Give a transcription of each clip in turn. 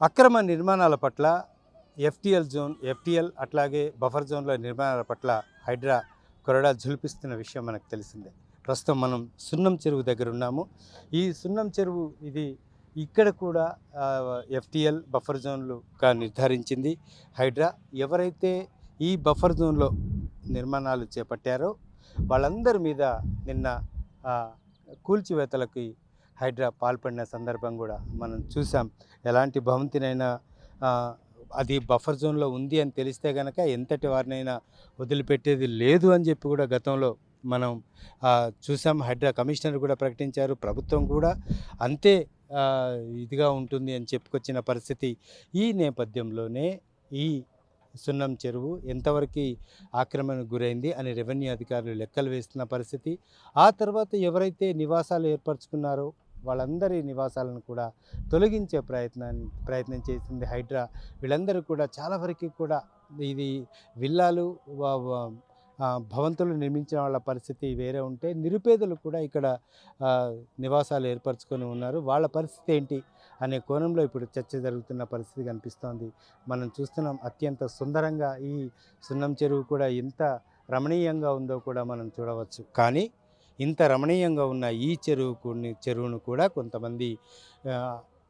అక్రమ నిర్మాణాల పట్ల ఎఫ్టీఎల్ జోన్ ఎఫ్టిఎల్ అట్లాగే బఫర్ జోన్ల నిర్మాణాల పట్ల హైడ్రా కొరడా జులిపిస్తున్న విషయం మనకు తెలిసిందే. ప్రస్తుతం మనం సున్నం చెరువు దగ్గర ఉన్నాము. ఈ సున్నం చెరువు ఇది ఇక్కడ కూడా ఎఫ్టీఎల్ బఫర్ జోన్లుగా నిర్ధారించింది. హైడ్రా ఎవరైతే ఈ బఫర్ జోన్లో నిర్మాణాలు చేపట్టారో వాళ్ళందరి మీద నిన్న కూల్చివేతలకి హైడ్రా పాల్పడిన సందర్భం కూడా మనం చూసాం. ఎలాంటి భవంతినైనా అది బఫర్ జోన్లో ఉంది అని తెలిస్తే కనుక ఎంతటి వారినైనా వదిలిపెట్టేది లేదు అని చెప్పి కూడా గతంలో మనం చూసాం. హైడ్రా కమిషనర్ కూడా ప్రకటించారు. ప్రభుత్వం కూడా అంతే ఇదిగా ఉంటుంది అని చెప్పుకొచ్చిన పరిస్థితి ఈ నేపథ్యంలోనే ఈ సున్నం చెరువు ఎంతవరకు ఆక్రమణకు గురైంది అని రెవెన్యూ అధికారులు లెక్కలు వేస్తున్న పరిస్థితి. ఆ తర్వాత ఎవరైతే నివాసాలు ఏర్పరచుకున్నారో వాళ్ళందరి నివాసాలను కూడా తొలగించే ప్రయత్నాన్ని ప్రయత్నం చేసింది హైడ్రా. వీళ్ళందరూ కూడా చాలా వరకు కూడా ఇది విల్లాలు వా- భవంతులు నిర్మించిన వాళ్ళ పరిస్థితి వేరే ఉంటే నిరుపేదలు కూడా ఇక్కడ నివాసాలు ఏర్పరచుకొని ఉన్నారు. వాళ్ళ పరిస్థితి ఏంటి అనే కోణంలో ఇప్పుడు చర్చ జరుగుతున్న పరిస్థితి కనిపిస్తోంది. మనం చూస్తున్నాం అత్యంత సుందరంగా ఈ సున్నం చెరువు కూడా ఎంత రమణీయంగా ఉందో కూడా మనం చూడవచ్చు. కానీ ఇంత రమణీయంగా ఉన్న ఈ చెరువుకు చెరువును కూడా కొంతమంది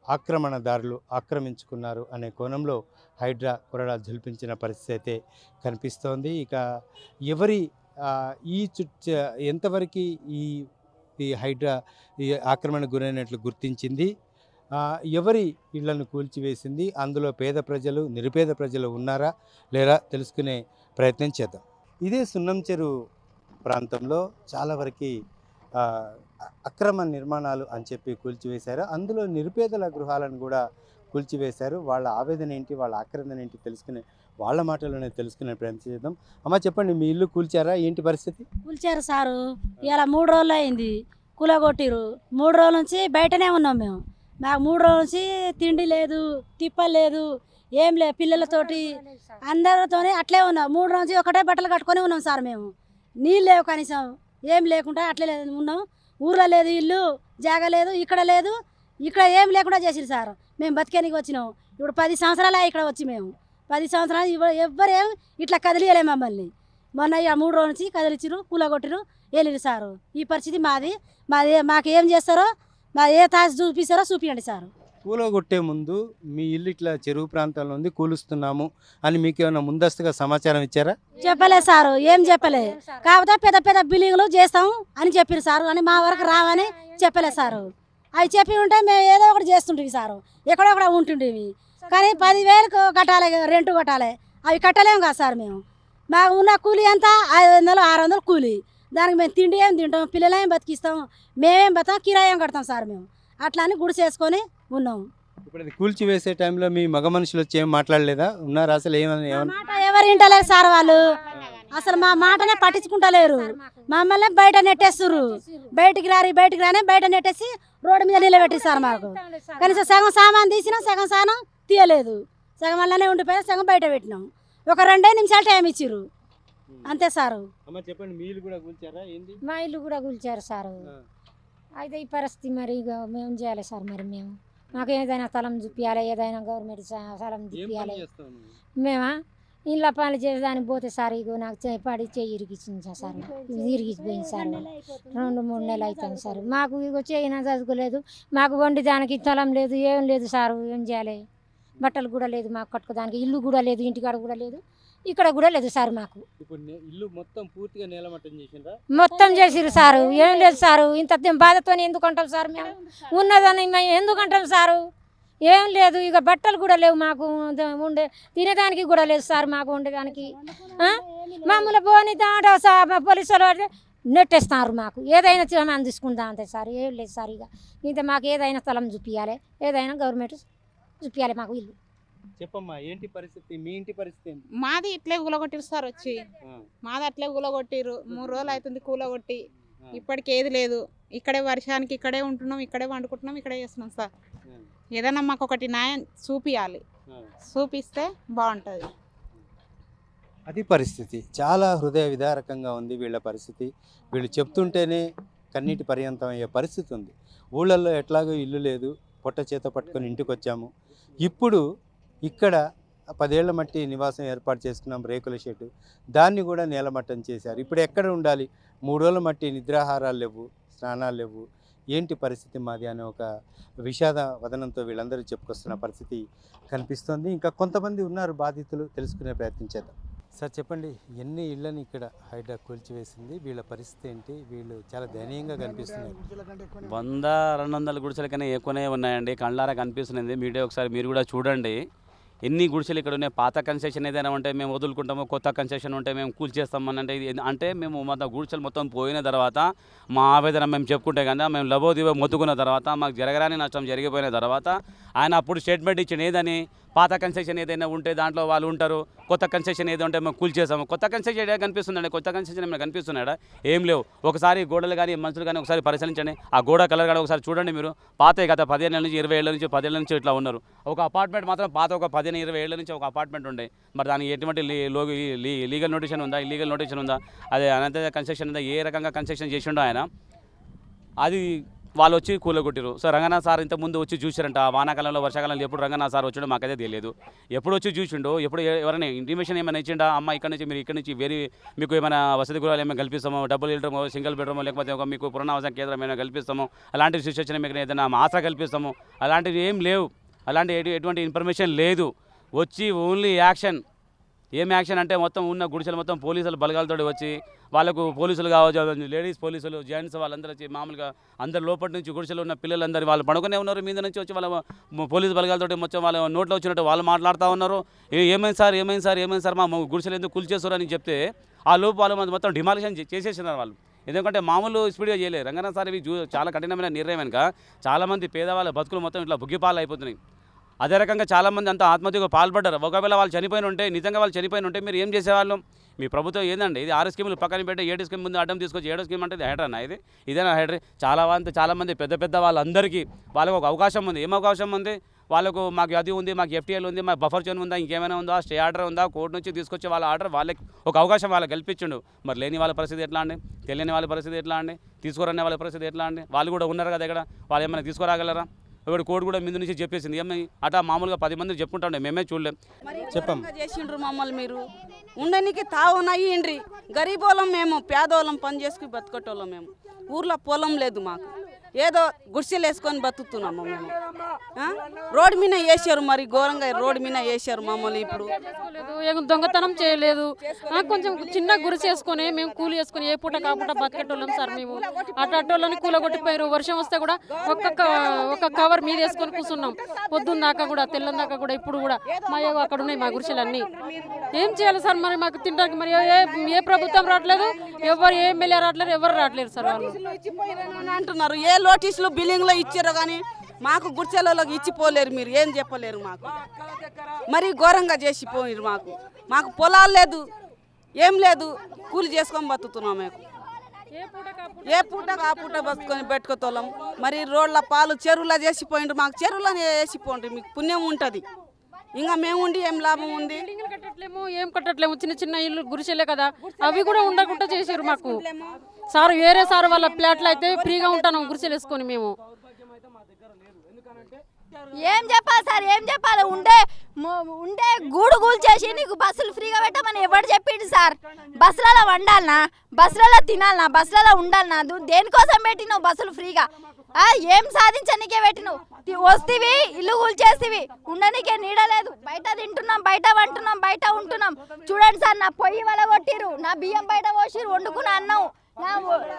ఆక్రమణదారులు ఆక్రమించుకున్నారు అనే కోణంలో హైడ్రా కొరడా జల్పించిన పరిస్థితి అయితే కనిపిస్తోంది. ఇక ఎవరి ఈ చుట్ట ఎంతవరకు ఈ ఈ హైడ్రా ఈ ఆక్రమణకు గురైనట్లు గుర్తించింది? ఎవరి ఇళ్ళను కూల్చివేసింది? అందులో పేద ప్రజలు నిరుపేద ప్రజలు ఉన్నారా? లేరా? తెలుసుకునే ప్రయత్నం చేద్దాం. ఇదే సున్నం చెరువు ప్రాంతంలో చాలా వరకు అక్రమ నిర్మాణాలు అని చెప్పి కూల్చివేశారు. అందులో నిరుపేదల గృహాలను కూడా కూల్చివేశారు. వాళ్ళ ఆవేదన ఏంటి వాళ్ళ ఆక్రందన ఏంటి తెలుసుకునే వాళ్ళ మాటలోనే తెలుసుకునే ప్రయత్నం చేద్దాం. అమ్మ చెప్పండి మీ ఇల్లు కూల్చారా? ఏంటి పరిస్థితి? కూల్చారు సారు. ఇలా మూడు రోజులు అయింది. కూలగొట్టిరు మూడు రోజుల నుంచి బయటనే ఉన్నాం మేము. మాకు మూడు రోజుల నుంచి తిండి లేదు తిప్ప లేదు ఏం లేదు పిల్లలతోటి అందరితోనే అట్లే ఉన్నాం. మూడు రోజు ఒకటే బట్టలు కట్టుకొని ఉన్నాం సార్ మేము. నీళ్ళు లేవు కనీసం. ఏం లేకుండా అట్లే లేదు. ఉన్నాం. ఊర్లో లేదు ఇల్లు జాగ లేదు ఇక్కడ లేదు. ఇక్కడ ఏం లేకుండా చేసిరు సార్. మేము బతికేనికి వచ్చినాం. ఇప్పుడు పది సంవత్సరాలే ఇక్కడ వచ్చి మేము. పది సంవత్సరాలు ఇవ్వ- ఎవ్వరు ఏం ఇట్లా కదిలియలే మమ్మల్ని. మొన్న ఇక మూడు రోజుల నుంచి కదిలిచ్చిరు కూలగొట్టిరు వెళ్ళిరు సారు. ఈ పరిస్థితి మాది. మాది మాకు ఏం చేస్తారో మా ఏ తాసి చూపిస్తారో చూపించండి సారు. కూలగొట్టే ముందు మీ ఇల్లు ఇట్లా చెరువు ప్రాంతంలో ఉంది కూలుస్తున్నాము అని మీకు ఏమైనా ముందస్తుగా సమాచారం ఇచ్చారా? చెప్పలే సారు ఏం చెప్పలే. కాకపోతే పెద్ద పెద్ద బిల్డింగ్లు చేస్తాం అని చెప్పారు సారు అని మా వరకు రావని చెప్పలే సారు. అవి చెప్పి ఉంటే మేము ఏదో ఒకటి చేస్తుంటివి సారు ఎక్కడొక్కడ ఉంటుండేవి కానీ పదివేలకు కట్టాలి రెంట్ కట్టాలి. అవి కట్టలేము కదా సార్ మేము. మాకు ఉన్న కూలి ఎంత? ఐదు వందలు ఆరు వందలు కూలి. దానికి మేము తిండి ఏం తింటాం పిల్లలేం బతికిస్తాం మేమేం బతాం కిరాయం కడతాం సార్ మేము. అట్లా అని గుడి చేసుకొని ఉన్నాం. ఇప్పుడు అది కూల్చివేసే టైంలో మీ మగ మనుషులు వచ్చి ఏం మాట్లాడలేదా? ఉన్నారా? అసలు ఏమని మాట ఎవరు వింటలేరు సార్ వాళ్ళు. అసలు మా మాటనే పట్టించుకుంటలేరు. మమ్మల్ని బయట నెట్టేస్తుర్రు. బయటికి రారి బయటికి రాని బయట నెట్టేసి రోడ్డు మీద నిలబెట్టి సార్ మాకు. కనీసం సగం సామాన్ తీసినాం సగం సానం తీయలేదు. సగం వల్లనే ఉండిపోయినా సగం బయట పెట్టినాం. ఒక రెండే నిమిషాలు టైం ఇచ్చిర్రు. అంతే సారు. అమ్మ చెప్పండి మీలు కూడా కూల్చారా? ఏంది? మా ఇల్లు కూడా కూల్చారు సార్. అయితే ఈ పరిస్థితి మరి ఇక మేము చేయాలి సార్ మరి మేము. మాకు ఏదైనా స్థలం చూపించాలి ఏదైనా గవర్నమెంట్ స్థలం చూపించాలి? మేమా? ఇళ్ళ పనులు చేసేదానికి పోతే సార్ ఇగో నాకు పడి చేయి ఇరిగించింది సార్ ఇది ఇరిగిపోయింది సార్. రెండు మూడు నెలలు అవుతుంది సార్. మాకు ఇగో చేయన చదువుకోలేదు. మాకు వండి దానికి స్థలం లేదు ఏం లేదు సార్ ఏం చేయాలి? బట్టలు కూడా లేదు మాకు కట్టుకోదానికి ఇల్లు కూడా లేదు ఇంటికాడ కూడా లేదు. ఇక్కడ కూడా లేదు సార్ మాకు. ఇల్లు మొత్తం పూర్తిగా నేలమట్టం చేసిండ్రా? మొత్తం చేసిరు సారు. ఏం లేదు సారు. ఇంత బాధతో ఎందుకు అంటాం సార్ మేము? ఉన్నదని మేము ఎందుకు అంటాం సారు? ఏం లేదు. ఇక బట్టలు కూడా లేవు మాకు. ఉండే తినేదానికి కూడా లేదు సార్ మాకు ఉండేదానికి ఆ? మామూలు పోని దాంట్లో సా- పోలీసులు వాళ్ళు నెట్టేస్తున్నారు మాకు. ఏదైనా మనం తీసుకుందాం అంతే సార్. ఏం లేదు సార్ ఇక. ఇంత మాకు ఏదైనా స్థలం చూపించాలి ఏదైనా గవర్నమెంట్ చూపించాలి మాకు ఇల్లు. చెప్పమ్మా ఏంటి పరిస్థితి? మీ ఇంటి పరిస్థితి మాది ఇట్లే కూలగొట్టిరు సార్ వచ్చి. మాది అట్లే కూలగొట్టిరు. మూడు రోజులు అవుతుంది కూలగొట్టి. ఇప్పటికి ఏది లేదు. ఇక్కడే వర్షానికి ఇక్కడే ఉంటున్నాం ఇక్కడే వండుకుంటున్నాం ఇక్కడే చేస్తున్నాం సార్. ఏదైనా మాకు ఒకటి న్యాయం చూపియాలి. చూపిస్తే బాగుంటుంది. అది పరిస్థితి. చాలా హృదయ విదారకంగా ఉంది వీళ్ళ పరిస్థితి. వీళ్ళు చెప్తుంటేనే కన్నీటి పర్యంతం అయ్యే పరిస్థితి ఉంది. ఊళ్ళల్లో ఎట్లాగో ఇల్లు లేదు. పొట్ట చేత పట్టుకొని ఇంటికి వచ్చాము ఇప్పుడు ఇక్కడ పదేళ్ళ మట్టి నివాసం ఏర్పాటు చేసుకున్నాం రేకుల షెడ్డు. దాన్ని కూడా నేలమట్టం చేశారు. ఇప్పుడు ఎక్కడ ఉండాలి? మూడు రోజుల మట్టి నిద్రాహారాలు లేవు స్నానాలు లేవు. ఏంటి పరిస్థితి మాది అనే ఒక విషాద వదనంతో వీళ్ళందరూ చెప్పుకొస్తున్న పరిస్థితి కనిపిస్తోంది. ఇంకా కొంతమంది ఉన్నారు బాధితులు తెలుసుకునే ప్రయత్నం చేద్దాం. సార్ చెప్పండి ఎన్ని ఇళ్ళని ఇక్కడ హైడ్రా కూల్చివేసింది? వీళ్ళ పరిస్థితి ఏంటి? వీళ్ళు చాలా దయనీయంగా కనిపిస్తున్నారు. వంద రెండు వందల గుడిసెల కన్నా ఎక్కువనే ఉన్నాయండి? కళ్ళారా కనిపిస్తున్నది మీడియా ఒకసారి మీరు కూడా చూడండి. ఎన్ని గుడిసెలు ఇక్కడ ఉన్నాయి? పాత కన్సెషన్ ఏదైనా ఉంటే మేము వదులుకుంటాము కొత్త కన్సెషన్ ఉంటే మేము కూల్చేస్తామని అంటే ఇది అంటే మేము మొత్తం గుడిసెలు మొత్తం పోయిన తర్వాత మా ఆవేదన మేము చెప్పుకుంటే కదా మేము లబోదివో మొత్తుకున్న తర్వాత మాకు జరగరాని నష్టం జరిగిపోయిన తర్వాత ఆయన అప్పుడు స్టేట్మెంట్ ఇచ్చిన ఏదని? పాత కన్సెషన్ ఏదైనా ఉంటే దాంట్లో వాళ్ళు ఉంటారు. కొత్త కన్సెషన్ ఏదో ఉంటే మేము కూల్చేసాము కొత్త కన్సెషన్ ఏదో కనిపిస్తుందండి? కొత్త కన్సెషన్ ఏమైనా కనిపిస్తున్నాడా? ఏం లేవు. ఒకసారి గోడలు కానీ మనుషులు కానీ ఒకసారి పరిశీలించండి. ఆ గోడ కలర్ కానీ ఒకసారి చూడండి మీరు. పాత గత పదిహేను నుంచి ఇరవై ఏళ్ళ నుంచి పదేళ్ళ నుంచి ఇట్లా ఉన్నారు. ఒక అపార్ట్మెంట్ మాత్రం పాత ఒక పది పదిహేను ఇరవై ఏళ్ళ నుంచి ఒక అపార్ట్మెంట్ ఉండే. మరి దానికి ఎటువంటి లో- లీ- లీగల్ నోటిషన్ ఉందా? ఇల్లీగల్ నోటిషన్ ఉందా? అదే అనంత కన్స్ట్రక్షన్ ఉందా? ఏ రకంగా కన్స్ట్రక్షన్ చేసిండో ఆయన. అది వాళ్ళు వచ్చి కూలగొట్టిరు సో రంగనాథ్ సార్ ఇంత ముందు వచ్చి చూసారంట ఆ వానాకాలంలో వర్షాకాలంలో ఎప్పుడు రంగనాథ్ సార్ వచ్చాడో మాకైతే తెలియదు. ఎప్పుడు వచ్చి చూసిండో ఎప్పుడు ఎవరైనా ఇంటిమేషన్ ఏమైనా ఇచ్చిండా? అమ్మ ఇక్కడ నుంచి మీరు ఇక్కడ నుంచి వేరే మీకు ఏమైనా వసతి గృహాలు ఏమైనా కల్పిస్తామో? డబుల్ బెడ్రూమ్ సింగిల్ బెడ్రూమ్ లేకపోతే ఒక మీకు పునరావాస కేంద్రం ఏమైనా కల్పిస్తాము? అలాంటి సిచ్యువేషన్ మీకు ఏదైనా ఆశ కల్పిస్తాము? అలాంటివి ఏం లేవు. అలాంటి ఎటువంటి ఇన్ఫర్మేషన్ లేదు. వచ్చి ఓన్లీ యాక్షన్. ఏం యాక్షన్ అంటే మొత్తం ఉన్న గుడిసెలు మొత్తం పోలీసులు బలగాలతో వచ్చి వాళ్ళకు పోలీసులు కావచ్చు లేడీస్ పోలీసులు జెంట్స్ వాళ్ళందరూ వచ్చి మామూలుగా అందరు లోపల నుంచి గుడిసెలు ఉన్న పిల్లలందరూ వాళ్ళు పడుకునే ఉన్నారు మీద నుంచి వచ్చి వాళ్ళ పోలీసు బలగాలతో మొత్తం వాళ్ళ నోట్లో వచ్చినట్టు వాళ్ళు మాట్లాడుతూ ఉన్నారు. "ఏ- ఏమైంది సార్ ఏమైంది సార్ ఏమైంది సార్ మా గుడిసెలు ఎందుకు కూల్చేస్తారు అని చెప్తే ఆ లోపు వాళ్ళు మొత్తం డిమాలిషన్ చేసేసినారు వాళ్ళు. ఎందుకంటే మామూలు స్పీడ్గా చేయలేదు. రంగనాథ్ సార్ ఇవి చూ- చాలా కఠినమైన నిర్ణయం కనుక చాలామంది పేదవాళ్ళ బతుకులు మొత్తం ఇట్లా బుగ్గిపాలు అయిపోతున్నాయి. అదే రకంగా చాలామంది అంతా ఆత్మహత్యకు పాల్పడ్డారు. ఒకవేళ వాళ్ళు చనిపోయిన ఉంటే నిజంగా వాళ్ళు చనిపోయిన ఉంటే మీరు ఏం చేసేవాళ్ళు? మీ ప్రభుత్వం ఏందండి? ఇది ఆరు స్కీములు పక్కన పెట్టి ఏడు స్కీమ్ ముందు అడ్డం తీసుకొచ్చి ఏడో స్కీమ్ అంటే ఇది హైడ్రానా ఇది? ఇదేనా హైడ్రీ. చాలా మంది చాలామంది పెద్ద పెద్ద వాళ్ళందరికీ వాళ్ళకు ఒక అవకాశం ఉంది. ఏం అవకాశం ఉంది? వాళ్ళకు మాకు అది ఉంది మాకు ఎఫ్టీఎల్ ఉంది మాకు బఫర్ జోన్ ఉందా ఇంకేమైనా ఉందా స్టే ఆర్డర్ ఉందా? కోర్టు నుంచి తీసుకొచ్చి వాళ్ళ ఆర్డర్ వాళ్ళకి ఒక అవకాశం వాళ్ళకి కల్పించండు. మరి లేని వాళ్ళ పరిస్థితి ఎట్లా అండి? తెలియని వాళ్ళ పరిస్థితి ఎట్లా అండి? తీసుకురనే వాళ్ళ పరిస్థితి ఎట్లా అండి? వాళ్ళు కూడా ఉన్నారు కదా ఇక్కడ. వాళ్ళు ఏమైనా తీసుకురాగలరా? ఇప్పుడు కోర్టు కూడా ముందు నుంచి చెప్పేసింది. ఏమై అటా మామూలుగా పది మంది చెప్పుకుంటాండే మేమే చూడలేం. చెప్పం. చేసిండ్రు మమ్మల్ని మీరు? ఉండనికి తావున అయ్యిండ్రి. గరీబోళం మేము పేదోళ్ళం పని చేసుకుని బతుకటోళ్ళం మేము. ఊర్లో పొలం లేదు మాకు. ఏదో గుడిసెలు వేసుకొని బతుకుతున్నాము మేము? రోడ్డు మీద వేసారు మరి ఘోరంగా రోడ్డు మీద వేసారు మమ్మల్ని ఇప్పుడు. దొంగతనం చేయలేదు. కొంచెం చిన్న గురి చేసుకొని మేము కూలి చేసుకొని ఏ పూట కాపుట బతికేటోళ్ళం సార్ మేము. అటు అటోళ్ళని కూల కొట్టిపోయారు వర్షం వస్తే కూడా ఒక్క క- ఒక కవర్ మీద వేసుకొని కూర్చున్నాం. పొద్దున్న దాకా కూడా తెల్లం దాకా కూడా ఇప్పుడు కూడా మా అక్కడ ఉన్నాయి మా గురిసెలు అన్నీ ఏం చేయాలి సార్ మరి మాకు తినడానికి? మరి ఏ ఏ ప్రభుత్వం రావట్లేదు ఎవరు ఏ ఎమ్మెల్యే రావట్లేదు ఎవరు రావట్లేదు సార్ వాళ్ళు. అంటున్నారు. ఏ నోటీసులు బిల్లింగ్లో ఇచ్చారు కానీ మాకు గుడిసెలలోకి ఇచ్చిపోలేరు మీరు. ఏం చెప్పలేరు మాకు. మరి ఘోరంగా చేసిపోయారు మాకు. మాకు పొలాలు లేదు ఏం లేదు కూలి చేసుకొని బతుకుతున్నాం మేము. ఏ పూట ఆ పూట బతుకొని పెట్టుకోతోలం మరి రోడ్ల పాలు చెరువులో చేసిపోయిండ్రు మాకు. చెరువులో వేసిపోండి మీకు పుణ్యం ఉంటుంది. ఇంకా మేము ఉండి ఏం లాభం ఉంది? కట్టట్లేము ఏం కట్టట్లేము. చిన్న చిన్న ఇల్లు గురిసెలే కదా. అవి కూడా ఉండకుండా చేసారు మాకు. సార్ వేరే సార్ వాళ్ళ ప్లాట్లు అయితే ఫ్రీగా ఉంటాను గురిసెలు వేసుకొని మేము. ఏం చెప్పాలి సార్ ఏం చెప్పాలి? ఉండే ఉండే గూడు గూలు చేసి నీకు బస్సులు ఫ్రీగా పెట్టమని ఎవడు చెప్పిండు సార్? బస్సులలో వండాలనా? బస్సులలో తినాలనా? బస్సులలో ఉండాలనా? దేనికోసం పెట్టినావు బస్సులు ఫ్రీగా? ఏం సాధించనీకే పెట్టినావు? వస్తేవి ఇల్లు కూల్చేస్తీవి. ఉండనీకే నీడలేదు బయట తింటున్నాం బయట వంటున్నాం బయట ఉంటున్నాం. చూడండి సార్ నా పొయ్యి వల కొట్టిరు నా బియ్యం బయట పోసిరు వండుకున్నా అన్నావు.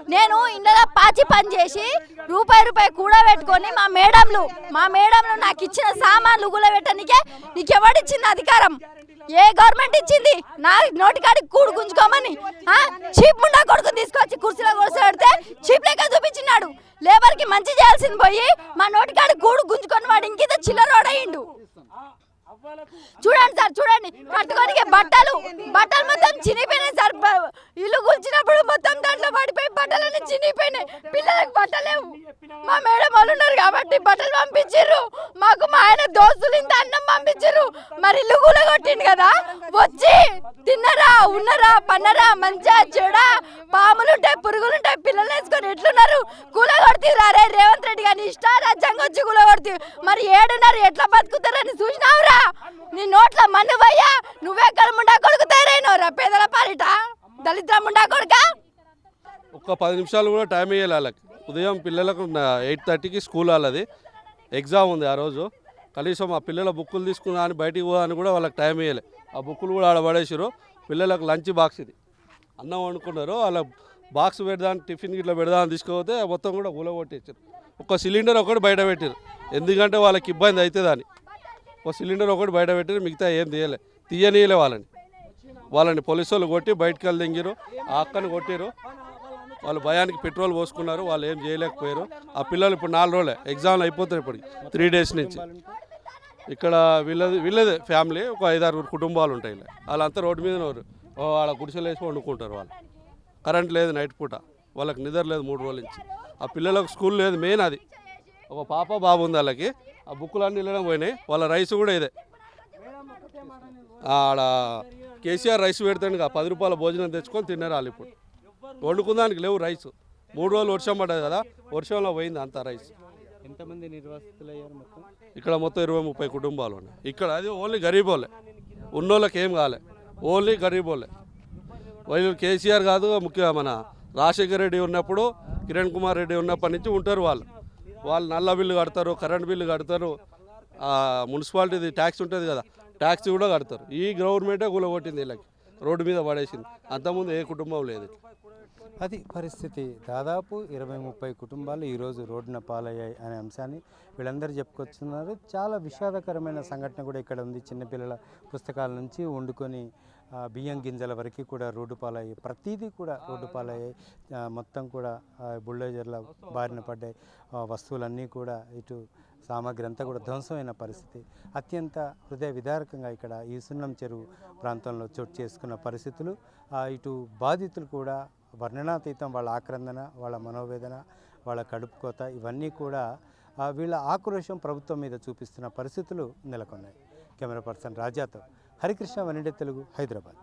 నేను ఇంట్లో పాచి పని చేసి రూపాయి రూపాయి కూడా పెట్టుకొని మా మేడంలు మా మేడంలు నాకు ఇచ్చిన సామాన్లు గులబెట్టనికే నీకు ఎవడిచ్చింది అధికారం? ఏ గవర్నమెంట్ ఇచ్చింది? నా నోటికాడి కూడు గుంజుకోమని ఆ? చీప్ ముండా కొడుకు తీసుకొచ్చి కుర్చీలో కూర్చోబెడితే చీప్ లెక్క చూపించినాడు. లేబర్కి మంచి చేయాల్సింది పోయి మా నోటికాడి కూడు గుంజుకొని వాడు ఇంకిత చిల్లరోడయిండు చూడండి సార్ చూడండి. కట్టుకోనికి బట్టలు బట్టలు మొత్తం చినిపోయినాయి సార్. ఇల్లు కూల్చినప్పుడు మొత్తం దాంట్లో పడిపోయి బట్టలన్నీ చినిగిపోయినాయి. పిల్లలకు బట్టలేవు మా మేడం వాళ్ళు ఉన్నారు కాబట్టి బట్టలు పంపించారు మాకు మా ఆయన దోస్తులు ఇంత అన్నం పంపించారు మరి ఇల్లు కూలగొట్టిండు కదా. వచ్చి తిన్నరా ఉన్నరా పన్నరా మంచిగా చెడ పాములుంటాయి పురుగులుంటాయి పిల్లలు వేసుకొని ఎట్లున్నారు? కూలగొడుతీరా రే రేవంత్ రెడ్డి కానీ ఇష్ట రాజ్యాంగం వచ్చి కూలగొడుతీ మరి ఏడున్నారు? ఎట్లా బతుకుతారని చూసినావురా? నీ నోట్ల మన్ను నువ్వే నువ్వెక్కడ కొడుకుతారేనోరా పేదల పాలిట. దళిత ముండా కొడుకా? ఒక పది నిమిషాలు కూడా టైం వేయాలి వాళ్ళకి. ఉదయం పిల్లలకు ఎయిట్ థర్టీకి స్కూల్ వాళ్ళది ఎగ్జామ్ ఉంది ఆ రోజు. కనీసం ఆ పిల్లల బుక్కులు తీసుకున్నా అని బయటికి పోదని కూడా వాళ్ళకి టైం వేయాలి ఆ బుక్కులు కూడా ఆడబడేసారు పిల్లలకు లంచ్ బాక్స్ ఇది. అన్నం వండుకున్నారు. వాళ్ళ బాక్స్ పెడదాని టిఫిన్ ఇట్లా పెడదామని తీసుకుపోతే మొత్తం కూడా కూలగొట్టేసారు ఒక సిలిండర్ ఒకటి బయట పెట్టారు ఎందుకంటే వాళ్ళకి ఇబ్బంది అవుతుంది అని. ఒక సిలిండర్ ఒకటి బయట పెట్టారు మిగతా ఏం తీయలే. తీయనీయలే వాళ్ళని. వాళ్ళని పోలీసు వాళ్ళు కొట్టి బయటకు వెళ్ళి దింగిరు ఆ అక్కని కొట్టిరు వాళ్ళు భయానికి పెట్రోల్ పోసుకున్నారు వాళ్ళు ఏం చేయలేకపోయారు. ఆ పిల్లలు ఇప్పుడు నాలుగు రోజులే ఎగ్జామ్లు అయిపోతున్నాయి ఇప్పుడు త్రీ డేస్ నుంచి. ఇక్కడ వీళ్ళది వీళ్ళది ఫ్యామిలీ ఒక ఐదారు కుటుంబాలు ఉంటాయి వాళ్ళంతా రోడ్డు మీద ఉన్నారు. వాళ్ళ గుడిసెలు వేసి వండుకుంటారు వాళ్ళు. కరెంట్ లేదు నైట్ పూట వాళ్ళకి నిద్ర లేదు మూడు రోజుల నుంచి. ఆ పిల్లలకు స్కూల్ లేదు మెయిన్ అది. ఒక పాప బాబు ఉంది వాళ్ళకి ఆ బుక్కులన్నీ వెళ్ళడం పోయినాయి. వాళ్ళ రైస్ కూడా ఇదే. ఆడ కేసీఆర్ రైస్ పెడతాడు పది రూపాయల భోజనం తెచ్చుకొని తిన్నారు వాళ్ళు ఇప్పుడు. వండుకుందానికి లేవు రైస్. మూడు రోజులు వర్షం పడ్డది కదా వర్షంలో పోయింది అంత రైస్. ఎంతమంది నిర్వాసితులు అయ్యారు మొత్తం? ఇక్కడ మొత్తం ఇరవై ముప్పై కుటుంబాలు ఉన్నాయి. ఇక్కడ అది ఓన్లీ గరీబోలే. ఉన్నోళ్ళకి ఏం కాలే. ఓన్లీ గరీబోలే. వాళ్ళు కేసీఆర్ కాదు ముఖ్య మన రాజశేఖర రెడ్డి ఉన్నప్పుడు కిరణ్ కుమార్ రెడ్డి ఉన్నప్పటి నుంచి ఉంటారు వాళ్ళు. వాళ్ళు నల్ల బిల్లు కడతారు కరెంట్ బిల్లు కడతారు ఆ, మున్సిపాలిటీది ట్యాక్స్ ఉంటుంది కదా ట్యాక్స్ కూడా కడతారు. ఈ గవర్నమెంటే కూలగొట్టింది వీళ్ళకి. రోడ్డు మీద పడేసింది. అంతకుముందు ఏ కుటుంబం లేదు. అది పరిస్థితి. దాదాపు ఇరవై ముప్పై కుటుంబాలు ఈరోజు రోడ్డున పాలయ్యాయి అనే అంశాన్ని వీళ్ళందరూ చెప్పుకొస్తున్నారు. చాలా విషాదకరమైన సంఘటన కూడా ఇక్కడ ఉంది. చిన్నపిల్లల పుస్తకాల నుంచి వండుకొని బియ్యం గింజల వరకు కూడా రోడ్డు పాలయ్యాయి. ప్రతిదీ కూడా రోడ్డు పాలయ్యాయి. మొత్తం కూడా బుల్డోజర్ల బారిన పడ్డాయి. వస్తువులన్నీ కూడా ఇటు సామాగ్రి అంతా కూడా ధ్వంసమైన పరిస్థితి. అత్యంత హృదయ విదారకంగా ఇక్కడ ఈ సున్నం చెరువు ప్రాంతంలో చోటు చేసుకున్న పరిస్థితులు ఇటు బాధితులు కూడా వర్ణనాతీతం వాళ్ళ ఆక్రందన వాళ్ళ మనోవేదన వాళ్ళ కడుపు కోత ఇవన్నీ కూడా వీళ్ళ ఆక్రోశం ప్రభుత్వం మీద చూపిస్తున్న పరిస్థితులు నెలకొన్నాయి. కెమెరా పర్సన్ రాజాతో హరికృష్ణ వనిడే తెలుగు హైదరాబాద్.